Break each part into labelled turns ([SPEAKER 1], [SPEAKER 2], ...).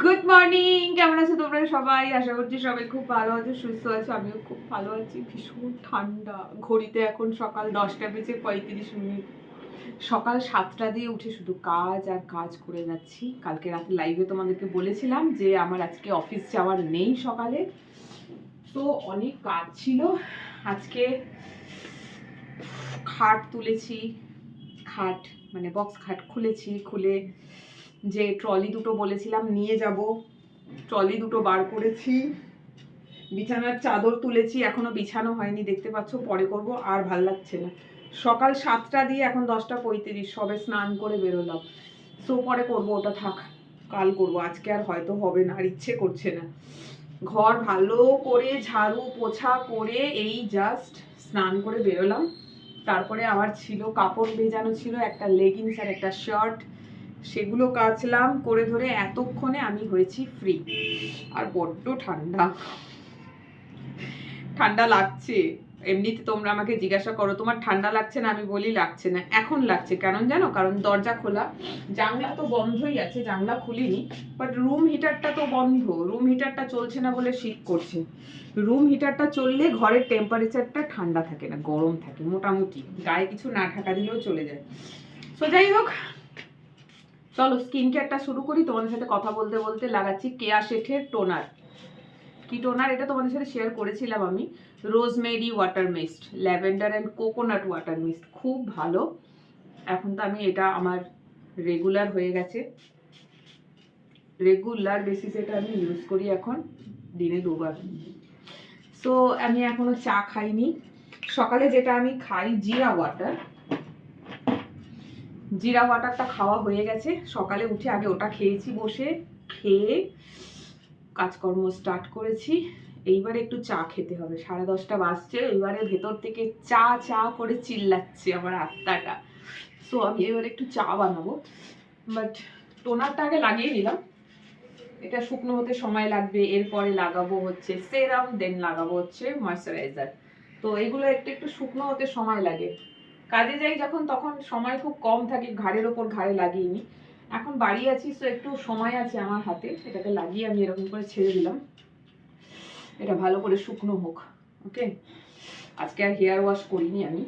[SPEAKER 1] Good morning কেমন আছো তোমরা সবাই? আশা করছি সবাই খুব ভালো আছো, সুস্থ আছো, আমিও খুব ভালো আছি। ভীষণ ঠান্ডা। ঘড়িতে এখন সকাল দশটা বেজে পঁয়ত্রিশ মিনিট। সকাল সাতটা দিয়ে উঠে শুধু কাজ আর কাজ করে যাচ্ছি। কালকে রাতে লাইভে তোমাদেরকে বলেছিলাম যে আমার আজকে অফিস যাওয়ার নেই সকালে। তো অনেক কাজ ছিল। আজকে খাট তুলেছি। খাট মানে বক্স খাট খুলেছি, খুলে যে ট্রলি দুটো বলেছিলাম নিয়ে যাব। ট্রলি দুটো বার করেছি। বিছানার চাদর তুলেছি, এখনও বিছানো হয়নি, দেখতে পাচ্ছ পরে করব, আর ভালো লাগছে না। সকাল সাতটা দিয়ে এখন দশটা পঁয়ত্রিশ, সবে স্নান করে বেরোলাম। সো পরে করব, ওটা থাক, কাল করব, আজকে আর হয়তো হবে না, আর ইচ্ছে করছে না। ঘর ভালো করে, ঝাড়ু, পোছা করে, এই জাস্ট স্নান করে বেরোলাম। তারপরে আমার ছিল কাপড় ভেজানো ছিল, একটা লেগিংস আর একটা শার্ট সেগুলো কাচলাম, করে ধরে এতক্ষণে আমি হয়েছি ফ্রি আর বড্ড ঠান্ডা। ঠান্ডা লাগছে। এমনিতে তোমরা আমাকে জিজ্ঞাসা করো, তোমার ঠান্ডা লাগছে না? আমি বলি, লাগছে না। এখন লাগছে। কারণ জানো? কারণ দরজা খোলা। জানলা তো বন্ধই আছে, জানলা খুলিনি। বাট রুম হিটারটা তো বন্ধ। রুম হিটারটা চলছে না বলে শীত করছে। রুম হিটারটা চললে ঘরের টেম্পারেচারটা ঠান্ডা থাকে না, গরম থাকে মোটামুটি। গায়ে কিছু না ঢাকা দিলেও চলে যায়। সো যাই হোক, চলো স্কিন কেয়ারটা শুরু করি। তোমাদের সাথে কথা বলতে বলতে লাগাচ্ছি কেয়া শেঠের টোনার কি টোনার এটা তোমাদের সাথে শেয়ার করেছিলাম আমি। Rosemary water mist, lavender and coconut water mist, খুব ভালো। এখন তো আমি এটা আমার রেগুলার হয়ে গেছে। রেগুলার বেসিসে এটা আমি ইউজ করি এখন, দিনে দুবার। সো আমি এখনও চা খাইনি। সকালে যেটা আমি খাই, জিরা ওয়াটার। জিরা ওয়াটারটা খাওয়া হয়ে গেছে। সকালে উঠে আগে ওটা খেয়েছি বসে, খেয়ে কাজকর্ম স্টার্ট করেছি। এইবারে একটু চা খেতে হবে। সাড়ে দশটা বাজছে। এবারে ভেতর থেকে চা চা করে চিল্লাচ্ছে আমার আত্মাটা। সো আমি এবারে একটু চা বানাবো। বাট টোনারটা আগে লাগিয়ে নিলাম। এটা শুকনো হতে সময় লাগবে। এরপরে লাগাবো হচ্ছে সেরাম দেন লাগাবো হচ্ছে ময়শ্চারাইজার তো এগুলো একটু একটু শুকনো হতে সময় লাগে। কাজে যাই যখন, তখন সময় খুব কম থাকে। ঘাড়ের ওপর ঘাড়ে লাগিয়ে নিই। এখন বাড়ি আছি তো একটু সময় আছে আমার হাতে। এটাকে লাগিয়ে আমি এরকম করে ছেড়ে দিলাম। এটা ভালো করে শুকনো হোক ওকে আজকে আর হেয়ার ওয়াশ করিনি আমি,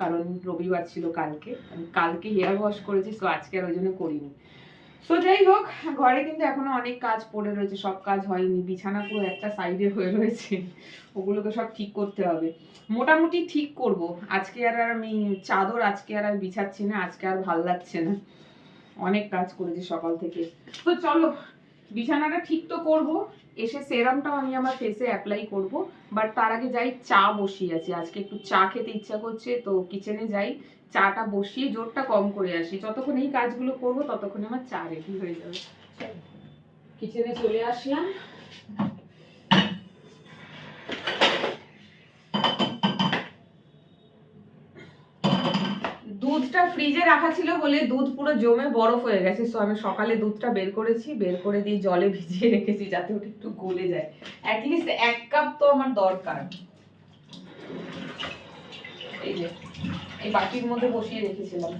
[SPEAKER 1] কারণ রবিবার ছিল কালকে। আমি কালকে হেয়ার ওয়াশ করেছি তো আজকে আর ওই জন্য করিনি। তো যাই হোক, ঘরে কিন্তু এখনও অনেক কাজ পড়ে রয়েছে, সব কাজ হয়নি। বিছানা পুরো একটা সাইডে হয়ে রয়েছে, ওগুলোকে সব ঠিক করতে হবে। মোটামুটি ঠিক করব। আজকে আর আমি চাদর, আজকে আর আমি বিছাচ্ছি না, আজকে আর ভালো লাগছে না। অনেক কাজ করেছি সকাল থেকে। তো চলো, বিছানাটা ঠিক তো করব, এসে সেরামটাও আমি আমার ফেসে অ্যাপ্লাই করব বাট তার আগে যাই চা বসিয়ে আছি। আজকে একটু চা খেতে ইচ্ছা করছে, তো কিচেনে যাই, চাটা বসিয়ে জোরটা কম করে আসি। যতক্ষণ এই কাজগুলো করব, ততক্ষণে আমার চা রেডি হয়ে যাবে। কিচেনে চলে আসলাম। দুধটা ফ্রিজে রাখা ছিল বলে দুধ পুরো জমে বরফ হয়ে গেছে। সো আমি সকালে দুধটা বের করেছি, বের করে দিয়ে জলে ভিজিয়ে রেখেছি যাতে ওটা একটু গলে যায়। অ্যাটলিস্ট এক কাপ তো আমার দরকার। এই যে, এই বাটির মধ্যে বসিয়ে রেখেছিলাম।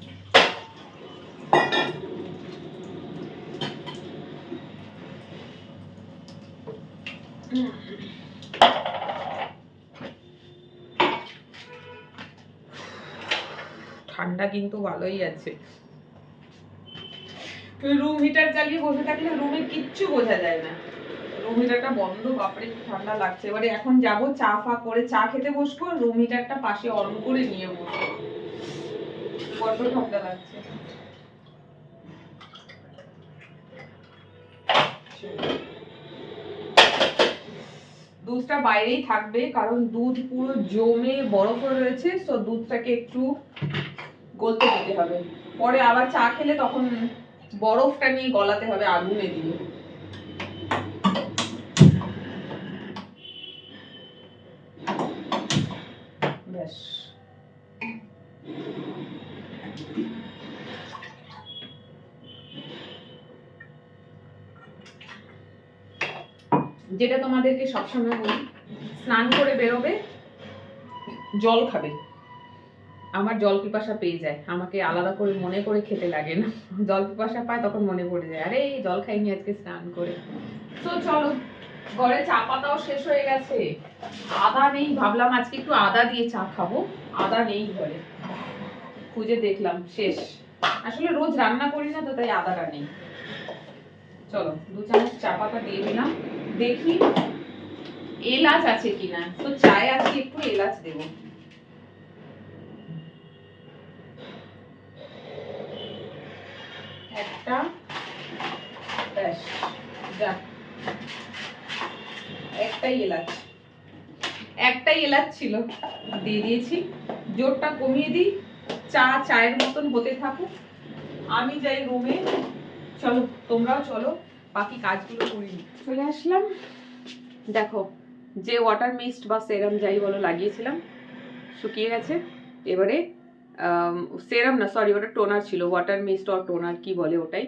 [SPEAKER 1] ঠান্ডা কিন্তু ভালোই আছে। রুম হিটার চালিয়ে বসে থাকলে রুমে কিচ্ছু বোঝা যায় না। রুম হিটারটা বন্ধ, বাপরে, কি ঠান্ডা লাগছে। এবারে এখন যাব, চা ফা করে চা খেতে বসবো রুম হিটারটা পাশে অন করে নিয়ে বসবো। বড্ড ঠান্ডা লাগছে। দুধটা বাইরেই থাকবে, কারণ দুধ পুরো জমে বরফ রয়েছে তো দুধটাকে একটু গলতে দিতে হবে। পরে আবার চা খেলে তখন বরফটা নিয়ে গলাতে হবে আগুনে দিয়ে। ব্যাস। যেটা তোমাদেরকে সবসময় বলি, স্নান করে বেরোবে, জল খাবে। আমার জল পিপাসা পেয়ে যায়। আমাকে আলাদা করে মনে করে খেতে লাগে না। জল পিপাসা পায়, তখন মনে পড়ে যায়। আরে জল খাইনি আজকে স্নান করে। তো চলো, ঘরে চা পাতাও শেষ হয়ে গেছে। আদা নেই, ভাবলাম আজকে একটু আদা দিয়ে চা খাব। আদা নেই ঘরে। খুঁজে দেখলাম, শেষ। আসলে রোজ রান্না করি না তো, তাই আদাটা নেই। চলো, দু চামচ চা পাতা দিয়ে দিলাম। দেখি, এলাচ আছে কিনা। তো চায়ে আজকে একটু এলাচ দেবো। একটা। ব্যাস, যা। একটাই এলাচ। একটাই এলাচ ছিল। দিয়ে দিয়েছি। জোরটা কমিয়ে দিই। চা চায়ের মতন হতে থাকুক। আমি যাই রুমে। চলো, তোমরাও চলো। বাকি কাজগুলো করি চলে আসলাম। দেখো, যে ওয়াটার মিস্ট বা সেরাম যাই বলো লাগিয়েছিলাম, শুকিয়ে গেছে। এবারে সেরাম না সরি ওটা টোনার ছিল ওয়াটার মিস্ট অর টোনার কি বলে ওটাই?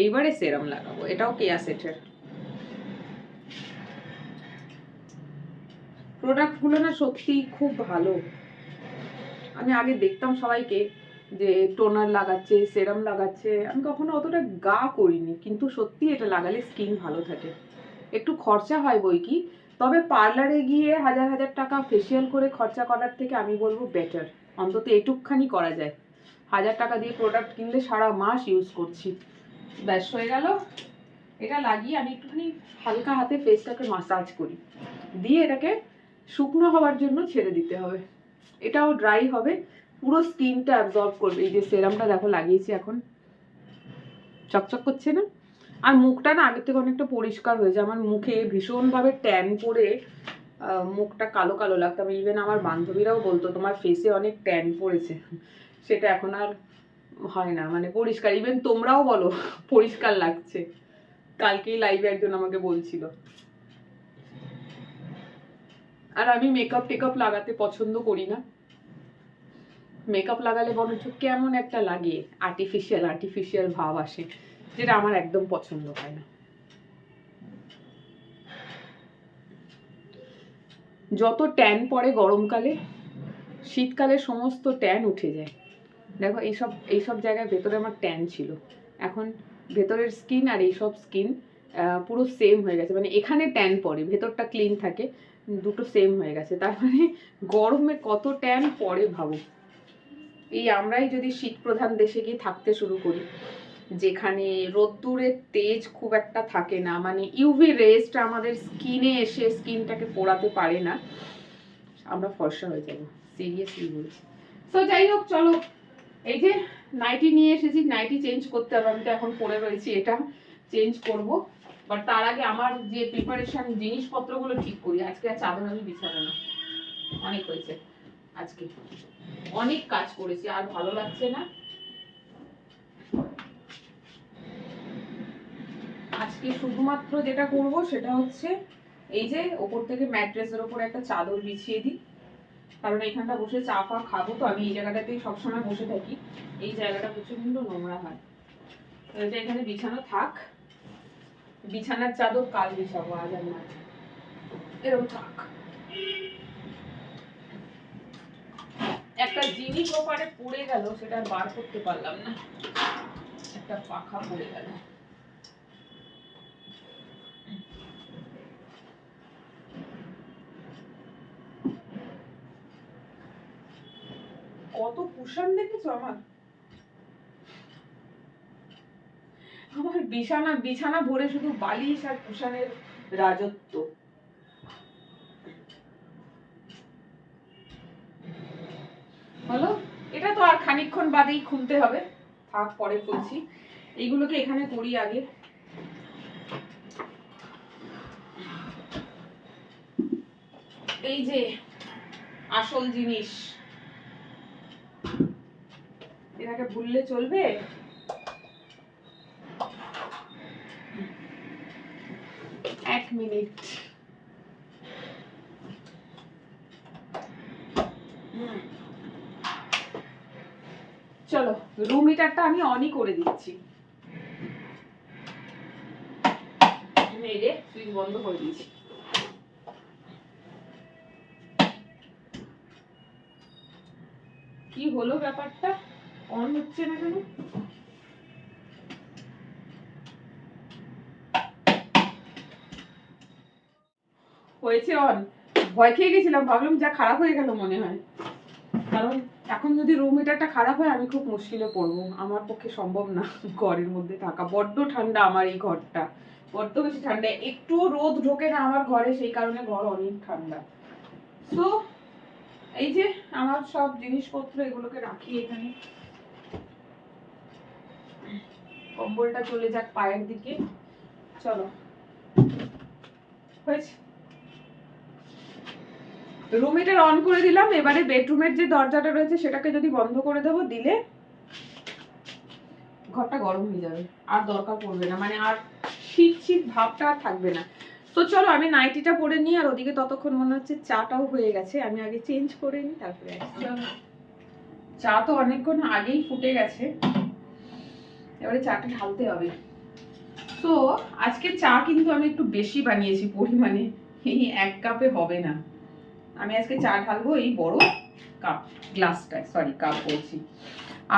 [SPEAKER 1] এইবারে সেরাম লাগাবো, এটাও কেয়া সেটের প্রোডাক্টগুলো না সত্যি খুব ভালো। আমি আগে দেখতাম সবাইকে যে টোনার লাগাচ্ছে সেরাম লাগাচ্ছে, আমি কখনো অতটা গা করিনি, কিন্তু সত্যি এটা লাগালে স্কিন ভালো থাকে। একটু খরচা হয় বই কি, তবে পার্লারে গিয়ে হাজার হাজার টাকা ফেসিয়াল করে খরচা করার থেকে আমি বলব বেটার অন্তত এটুকখানি করা যায়। হাজার টাকা দিয়ে প্রোডাক্ট কিনলে সারা মাস ইউজ করছি। ব্যাস হয়ে গেল। এটা লাগিয়ে আমি একটুখানি হালকা হাতে ফেসটাকে মাসাজ করি। দিয়ে এটাকে শুকনো হওয়ার জন্য ছেড়ে দিতে হবে। এটাও ড্রাই হবে। পুরো স্কিনটা অ্যাবজর্ব করবে। এই যে সেরামটা দেখো লাগিয়েছি এখন। চকচক করছে না? আর মুখটা না আগের থেকে অনেকটা পরিষ্কার হয়েছে। আমার মুখে ভীষণভাবে ট্যান আহ, মুখটা কালো কালো লাগতো। ইভেন আমার বান্ধবীরাও বলতো, তোমার ফেসে অনেক ট্যান পড়েছে। সেটা এখন আর হয় না মানে পরিষ্কার। ইভেন তোমরাও বলো, পরিষ্কার লাগছে। কালকেই লাইভে একজন আমাকে বলছিল। আর আমি মেকআপ টেকআপ লাগাতে পছন্দ করি না। মেকআপ লাগালে বরঞ্চ কেমন একটা লাগে আর্টিফিশিয়াল আর্টিফিশিয়াল ভাব আসে, যেটা আমার একদম পছন্দ হয় না। যত ট্যান পড়ে গরমকালে, শীতকালে সমস্ত ট্যান উঠে যায়। দেখো, এইসব এইসব জায়গায় ভেতরে আমার ট্যান ছিল। এখন ভেতরের স্কিন আর এইসব স্কিন পুরো সেম হয়ে গেছে। মানে এখানে ট্যান পড়ে, ভেতরটা ক্লিন থাকে, দুটো সেম হয়ে গেছে। তার মানে গরমে কত ট্যান পড়ে ভাবো। এই আমরাই যদি শীত প্রধান দেশে গিয়ে থাকতে শুরু করি। যেখানে রোদ্দুরের তেজ খুব একটা থাকে না মানে ইউভি রেস্ট আমাদের স্কিনে এসে স্কিনটাকে পোড়াতে পারে না। আমরা ফর্সা হয়ে যাব সিরিয়াসলি বলছি। তো যাই হোক, চলো। এই যে নাইটি নিয়ে এসেছি নাইটি চেঞ্জ করতে হবে। আমি তো এখন পরে রয়েছি এটা চেঞ্জ করব। বাট তার আগে আমার যে প্রিপারেশন জিনিসপত্রগুলো ঠিক করি। আজকে আর চাদর আমি বিছাবো না। অনেক হয়েছে আজকে। অনেক কাজ করেছি, আর ভালো লাগছে না। আজকে শুধুমাত্র যেটা করব সেটা হচ্ছে এই যে ওপর থেকে ম্যাট্রেসের ওপর একটা চাদর বিছিয়ে দিই। কারণ এখানটা বসে চা ফা খাব তো, আমি এই জায়গাটাতেই সবসময় বসে থাকি। এই জায়গাটা প্রচণ্ড নোংরা হয়। তো এটা এখানে বিছানো থাক। বিছানার চাদর কাল বিছাবো, আজ আর না। এরকম থাক। একটা জিনিস ওপারে পড়ে গেল, সেটা বার করতে পারলাম না। একটা পাখা পড়ে গেল। কত কুশন দেখেছ আমার? আমার বিছানা বিছানা ভরে শুধু বালিশ আর কুশানের রাজত্ব। হলো এটা তো আর খানিকক্ষণ বাদেই খুলতে হবে। থাক, পরে খুলছি। এইগুলোকে এখানে করি আগে। এই যে আসল জিনিস। এটাকে ভুললে চলবে? এক মিনিট। চলো রুম হিটারটা আমি অনই করে দিচ্ছি। মেরে সুইচ বন্ধ করে দিয়েছি কি হলো ব্যাপারটা? অন হচ্ছে না কেন? হয়েছে অন ভয় খেয়ে গেছিলাম, ভাবলাম যা খারাপ হয়ে গেল মনে হয়। কারণ এখন যদি রুম হিটারটা খারাপ হয়, আমি খুব মুশকিলে পড়ব। আমার পক্ষে সম্ভব না ঘরের মধ্যে থাকা। বড্ড ঠান্ডা আমার এই ঘরটা। বড্ড বেশি ঠান্ডা। একটু রোদ ঢোকে না আমার ঘরে, সেই কারণে ঘর অনেক ঠান্ডা। তো এই যে আমার সব জিনিসপত্র, এগুলোকে রাখি এখানে। কম্বলটা চলে যাক পায়ের দিকে। চলো। হয়েছে। রুম হিটার অন করে দিলাম, এবারে বেডরুমের যে দরজাটা রয়েছে সেটাকে যদি বন্ধ করে দেবো, দিলে ঘরটা গরম হয়ে যাবে। আর দরকার পড়বে না মানে আর শীত শীত ভাবটা আর থাকবে না। তো চলো, আমি নাইটিটা পরে নিই, আর ওদিকে ততক্ষণ মনে হচ্ছে চাটাও হয়ে গেছে। আমি আগে চেঞ্জ করে নিই, তারপরে চলো। চা তো অনেকক্ষণ আগেই ফুটে গেছে। এবারে চাটা ঢালতে হবে। তো আজকে চা কিন্তু আমি একটু বেশি বানিয়েছি পরিমাণে। এই এক কাপে হবে না। আমি আজকে চা ঢালবো এই বড় কাপ, গ্লাসটায় সরি কাপ বলছি।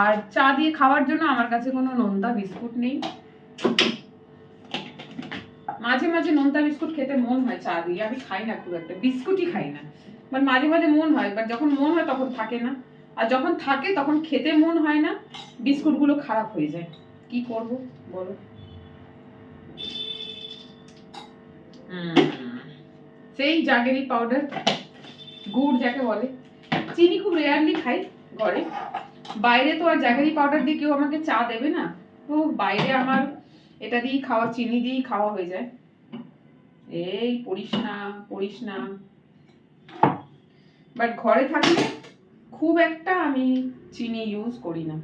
[SPEAKER 1] আর চা দিয়ে খাওয়ার জন্য আমার কাছে কোনো নোনতা বিস্কুট নেই। মাঝে মাঝে নোনতা বিস্কুট খেতে মন হয় চা দিয়ে। আমি খাই না খুব একটা, বিস্কুটই খাই না। বাট মাঝে মাঝে মন হয়, বাট যখন মন হয় তখন থাকে না। আর যখন থাকে তখন খেতে মন হয় না, বিস্কুটগুলো খারাপ হয়ে যায়। কি করব? বলো। সেই জাগেরি পাউডার গুড় যাকে বলে। চিনি খুব রেয়ারলি খাই ঘরে। বাইরে তো আর জাগেরি পাউডার দিয়ে কেউ আমাকে চা দেবে না। তো বাইরে আমার এটা দিয়েই খাওয়া চিনি দিয়েই খাওয়া হয়ে যায়। এই পড়িস না পড়িস না বাট ঘরে থাকলে খুব একটা আমি চিনি ইউজ করি না।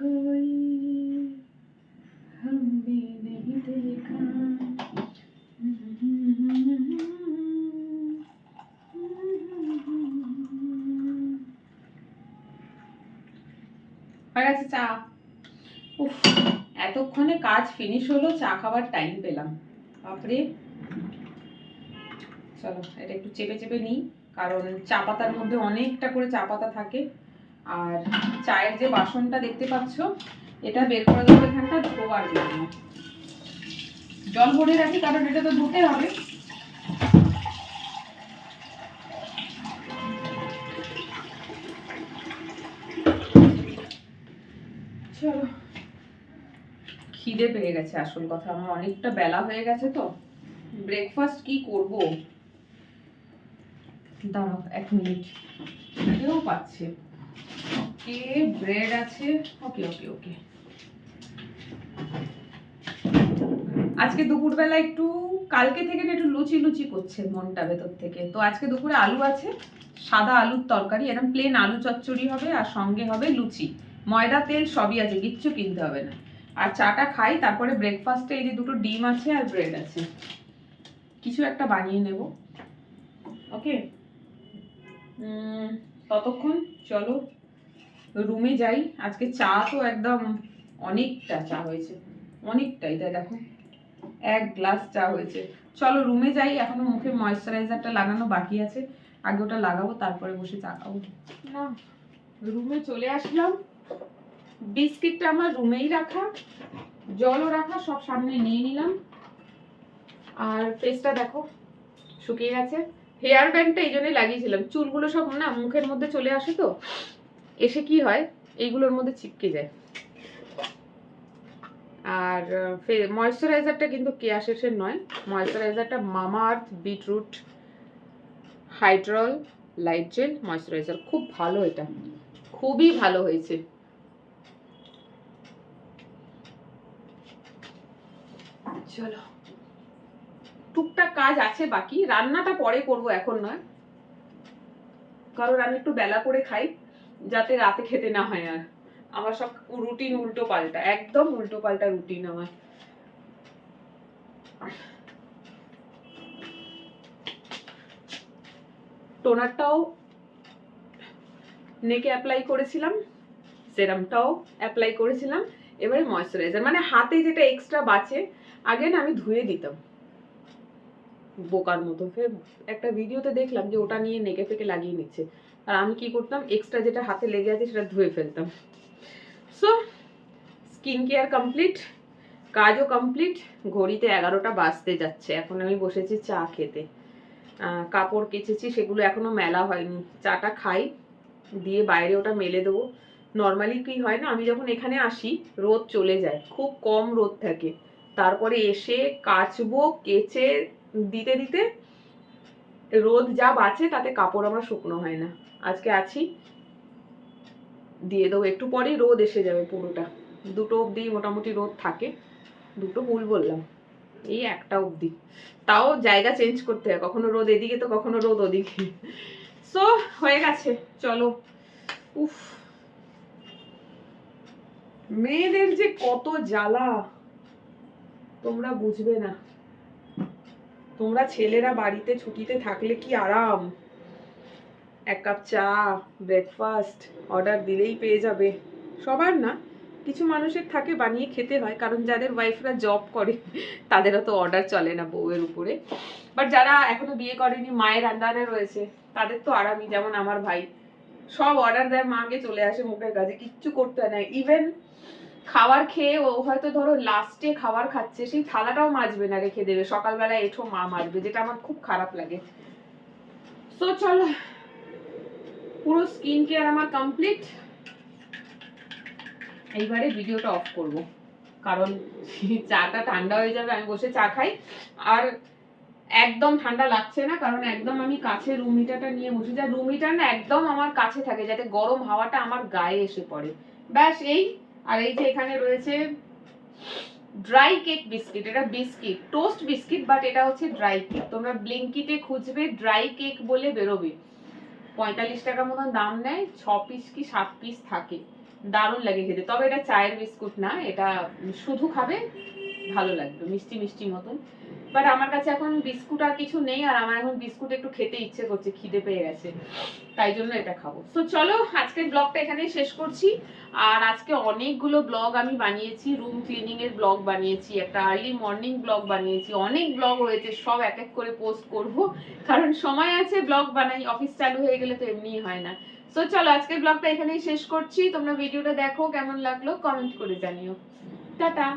[SPEAKER 1] कोई हमने नहीं देखा হয়ে গেছে চা উফ এতক্ষণে কাজ ফিনিশ হলো চা খাবার টাইম পেলাম বাপরে চলো এটা একটু চেপে চেপে নিই কারণ চা পাতার মধ্যে অনেকটা করে চা পাতা থাকে আর চায়ের যে বাসনটা দেখতে পাচ্ছ, এটা বের করে দেবো এখানটা ধোয়ার জন্য। জল ভরে রাখি, কারণ এটা তো ধুতে হবে। চলো। খিদে পেয়ে গেছে, আসল কথা। আমার অনেকটা বেলা হয়ে গেছে তো। ব্রেকফাস্ট কি করব? দাঁড়াও, এক মিনিট। কেউ পাচ্ছে। ওকে ব্রেড আছে? ওকে ওকে ওকে আজকে দুপুরবেলা একটু, কালকে থেকে একটু লুচি লুচি করছে মনটা ভেতর থেকে। তো আজকে দুপুরে আলু আছে, সাদা আলুর তরকারি এরকম প্লেন আলু চচ্চড়ি হবে আর সঙ্গে হবে লুচি। ময়দা, তেল সবই আছে, কিচ্ছু কিনতে হবে না। আর চাটা খাই, তারপরে ব্রেকফাস্টে এই যে দুটো ডিম আছে আর ব্রেড আছে। কিছু একটা বানিয়ে নেব। ওকে ততক্ষণ চলো। রুমে যাই। আজকে চা তো একদম অনেকটা চা হয়েছে। অনেকটাই, তাই দেখো। এক গ্লাস চা হয়েছে। চলো রুমে যাই। এখনও মুখে ময়েশ্চারাইজারটা লাগানো বাকি আছে। আগে ওটা লাগাবো, তারপরে বসে চা খাব। না রুমে চলে আসলাম। বিস্কিটটা আমার রুমেই রাখা। জলও রাখা, সব সামনে নিয়ে নিলাম। আর ফেসটা দেখো, শুকিয়ে গেছে। হেয়ার ব্যান্ডটা এই জন্যই লাগিয়েছিলাম। চুলগুলো সব না, মুখের মধ্যে চলে আসে তো। এসে কি হয়? এইগুলোর মধ্যে চিপকে যায়। আর ময়েশ্চারাইজারটা কিন্তু কেয়াশেসের নয়। ময়েশ্চারাইজারটা Mamaearth beetroot hydra light gel moisturiser খুব ভালো এটা। খুবই ভালো হয়েছে। চলো। টুকটাক কাজ আছে বাকি। রান্নাটা পরে করব, এখন নয়। কারণ আমি একটু বেলা করে খাই। যাতে রাতে খেতে না হয় আর। আমার সব রুটিন উল্টো পাল্টা, একদম উল্টো পাল্টা রুটিন আমার। টোনারটাও নেকে অ্যাপ্লাই করেছিলাম, সেরামটাও অ্যাপ্লাই করেছিলাম, এবারে ময়শ্চারাইজার মানে হাতে যেটা এক্সট্রা বাঁচে, আগে না আমি ধুয়ে দিতাম। বোকার মতো, ফের একটা ভিডিওতে দেখলাম যে ওটা নিয়ে নেকে ফেকে লাগিয়ে নিচ্ছে। আর আমি কি করতাম এক্সট্রা যেটা হাতে লেগে আছে সেটা ধুয়ে ফেলতাম। সো স্কিন কেয়ার কমপ্লিট কাজও কমপ্লিট ঘড়িতে এগারোটা বাজতে যাচ্ছে। এখন আমি বসেছি চা খেতে। কাপড় কেচেছি, সেগুলো এখনও মেলা হয়নি। চাটা খাই, দিয়ে বাইরে ওটা মেলে দেবো। নর্মালি কি হয় না, আমি যখন এখানে আসি, রোদ চলে যায়। খুব কম রোদ থাকে। তারপরে এসে কাচবো, কেচে, দিতে দিতে রোদ যা বাঁচে, তাতে কাপড় আমার শুকনো হয় না। আজকে আছি। দিয়ে দেবো একটু পরেই, রোদ এসে যাবে পুরোটা। দুটো অবধি মোটামুটি রোদ থাকে। দুটো ভুল বললাম। এই একটা অবধি। তাও জায়গা চেঞ্জ করতে হয়। কখনো রোদ এদিকে তো কখনো রোদ ওদিকে। সো হয়ে গেছে। চলো। উফ। মেয়েদের যে কত জ্বালা। তোমরা বুঝবে না। তোমরা ছেলেরা বাড়িতে, ছুটিতে থাকলে কি আরাম। এক কাপ চা ব্রেকফাস্ট অর্ডার দিলেই পেয়ে যাবে। সবার না, কিছু মানুষের থাকে বানিয়ে খেতে হয়, কারণ যাদের ওয়াইফরা জব করে, তাদেরও তো অর্ডার চলে না বউয়ের উপরে। বাট যারা এখনও বিয়ে করেনি, মায়ের আন্ডারে রয়েছে, তাদের তো আরামই, যেমন আমার ভাই। সব অর্ডার দেয়, মাকে চলে আসে মুখের কাছে, কিচ্ছু করতে হয় না। ইভেন খাবার খেয়ে ও হয়তো ধরো লাস্টে খাবার খাচ্ছে, সেই থালাটাও মাজবে না, রেখে দেবে। সকালবেলা এঠো মা মাজবে যেটা আমার খুব খারাপ লাগে। তো চলো পুরো স্কিন কেয়ার আমার কমপ্লিট এইবারে ভিডিওটা অফ করব। কারণ চাটা ঠান্ডা হয়ে যাবে, আমি বসে চা খাই। আর একদম ঠান্ডা লাগছে না, কারণ একদম আমি কাছে রুম হিটারটা নিয়ে বসে যা রুম হিটার না একদম আমার কাছে থাকে, যাতে গরম হাওয়াটা আমার গায়ে এসে পড়ে। ব্যাস, এই। আর এই যে এখানে রয়েছে ড্রাই কেক বিস্কিট এটা বিস্কিট টোস্ট বিস্কিট বাট এটা হচ্ছে ড্রাই কেক তোমরা ব্লিঙ্কিটে খুঁজবে ড্রাই কেক বলে বেরোবে। পঁয়তাল্লিশ টাকা মতন দাম নেয়, ছ পিস কি সাত পিস থাকে। দারুণ লাগে খেতে। তবে এটা চায়ের বিস্কুট না, এটা শুধু খাবে, ভালো লাগবে, মিষ্টি মিষ্টি মতন। বাট আমার কাছে এখন বিস্কুট আর কিছু নেই আর আমার এখন বিস্কুট একটু খেতে ইচ্ছে করছে, খিদে পেয়ে গেছে। তাই জন্য এটা খাব। তো চলো আজকের ব্লগটা এখানেই শেষ করছি। আর আজকে অনেকগুলো ব্লগ আমি বানিয়েছি রুম ক্লিনিং এর ব্লগ বানিয়েছি, একটা আর্লি মর্নিং ব্লগ বানিয়েছি, অনেক ব্লগ রয়েছে, সব এক এক করে পোস্ট করব। কারণ সময় আছে ব্লগ বানাই অফিস চালু হয়ে গেলে তো এমনিই হয় না। তো চলো আজকের ব্লগটা এখানেই শেষ করছি। তোমরা ভিডিওটা দেখো, কেমন লাগল কমেন্ট করে জানিও। টাটা!